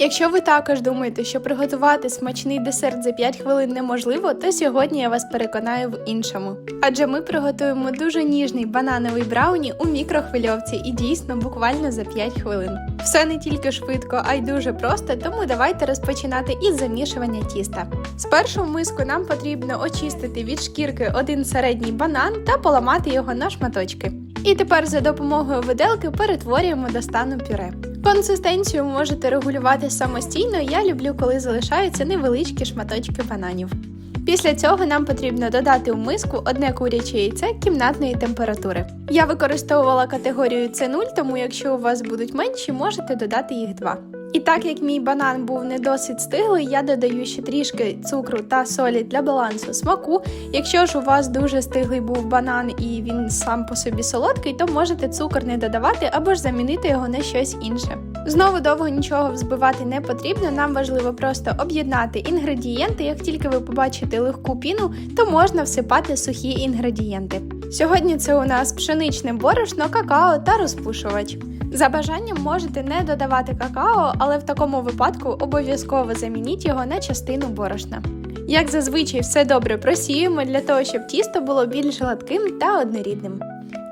Якщо ви також думаєте, що приготувати смачний десерт за 5 хвилин неможливо, то сьогодні я вас переконаю в іншому. Адже ми приготуємо дуже ніжний банановий брауні у мікрохвильовці і дійсно буквально за 5 хвилин. Все не тільки швидко, а й дуже просто, тому давайте розпочинати із замішування тіста. Спершу в миску нам потрібно очистити від шкірки один середній банан та поламати його на шматочки. І тепер за допомогою виделки перетворюємо до стану пюре. Консистенцію можете регулювати самостійно. Я люблю, коли залишаються невеличкі шматочки бананів. Після цього нам потрібно додати у миску одне куряче яйце кімнатної температури. Я використовувала категорію C0, тому якщо у вас будуть менші, можете додати їх два. І так як мій банан був не досить стиглий, я додаю ще трішки цукру та солі для балансу смаку. Якщо ж у вас дуже стиглий був банан і він сам по собі солодкий, то можете цукор не додавати або ж замінити його на щось інше. Знову довго нічого взбивати не потрібно. Нам важливо просто об'єднати інгредієнти. Як тільки ви побачите легку піну, то можна всипати сухі інгредієнти. Сьогодні це у нас пшеничне борошно, какао та розпушувач. За бажанням можете не додавати какао, але в такому випадку обов'язково замініть його на частину борошна. Як зазвичай, все добре просіюємо для того, щоб тісто було більш гладким та однорідним.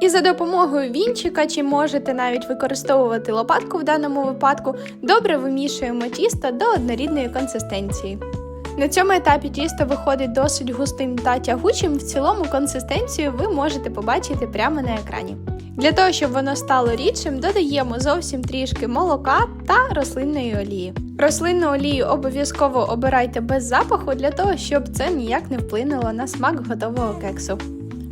І за допомогою вінчика, чи можете навіть використовувати лопатку в даному випадку, добре вимішуємо тісто до однорідної консистенції. На цьому етапі тісто виходить досить густим та тягучим. В цілому консистенцію ви можете побачити прямо на екрані. Для того, щоб воно стало рідшим, додаємо зовсім трішки молока та рослинної олії. Рослинну олію обов'язково обирайте без запаху для того, щоб це ніяк не вплинуло на смак готового кексу.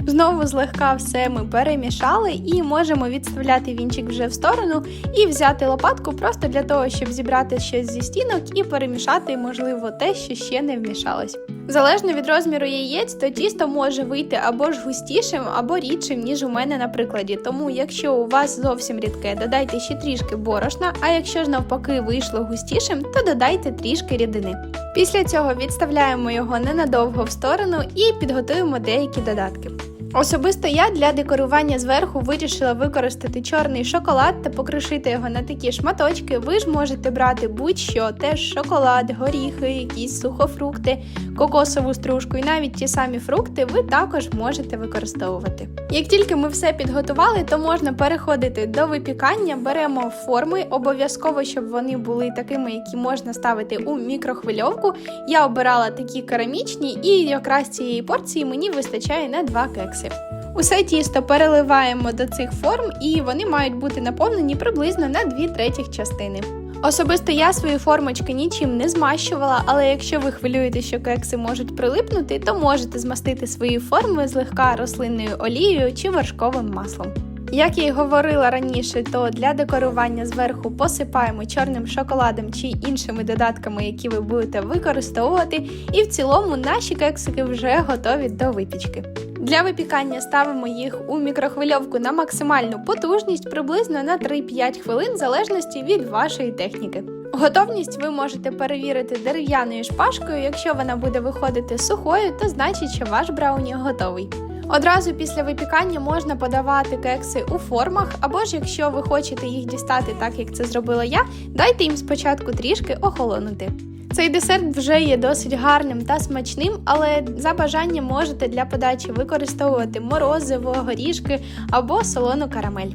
Знову злегка все ми перемішали і можемо відставляти вінчик вже в сторону і взяти лопатку просто для того, щоб зібрати щось зі стінок і перемішати, можливо, те, що ще не вмішалось. Залежно від розміру яєць, то тісто може вийти або ж густішим, або рідшим, ніж у мене на прикладі. Тому, якщо у вас зовсім рідке, додайте ще трішки борошна, а якщо ж навпаки вийшло густішим, то додайте трішки рідини. Після цього відставляємо його ненадовго в сторону і підготуємо деякі додатки. Особисто я для декорування зверху вирішила використати чорний шоколад та покришити його на такі шматочки. Ви ж можете брати будь-що, теж шоколад, горіхи, якісь сухофрукти, кокосову стружку і навіть ті самі фрукти ви також можете використовувати. Як тільки ми все підготували, то можна переходити до випікання. Беремо форми, обов'язково, щоб вони були такими, які можна ставити у мікрохвильовку. Я обирала такі керамічні, і якраз цієї порції мені вистачає на два кекси. Усе тісто переливаємо до цих форм, і вони мають бути наповнені приблизно на 2 третіх частини. Особисто я свої формочки нічим не змащувала, але якщо ви хвилюєте, що кекси можуть прилипнути, то можете змастити свої форми злегка рослинною олією чи вершковим маслом. Як я й говорила раніше, то для декорування зверху посипаємо чорним шоколадом чи іншими додатками, які ви будете використовувати, і в цілому наші кексики вже готові до випічки. Для випікання ставимо їх у мікрохвильовку на максимальну потужність приблизно на 3-5 хвилин в залежності від вашої техніки. Готовність ви можете перевірити дерев'яною шпажкою. Якщо вона буде виходити сухою, то значить, що ваш брауні готовий. Одразу після випікання можна подавати кекси у формах, або ж якщо ви хочете їх дістати так, як це зробила я, дайте їм спочатку трішки охолонути. Цей десерт вже є досить гарним та смачним, але за бажанням можете для подачі використовувати морозиво, горішки або солону карамель.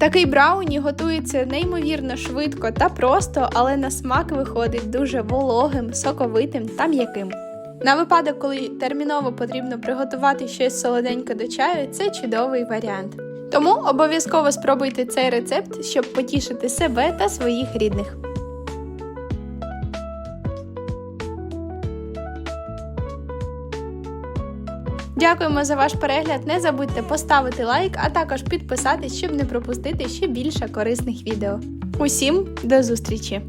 Такий брауні готується неймовірно швидко та просто, але на смак виходить дуже вологим, соковитим та м'яким. На випадок, коли терміново потрібно приготувати щось солоденьке до чаю, це чудовий варіант. Тому обов'язково спробуйте цей рецепт, щоб потішити себе та своїх рідних. Дякуємо за ваш перегляд. Не забудьте поставити лайк, а також підписатись, щоб не пропустити ще більше корисних відео. Усім до зустрічі!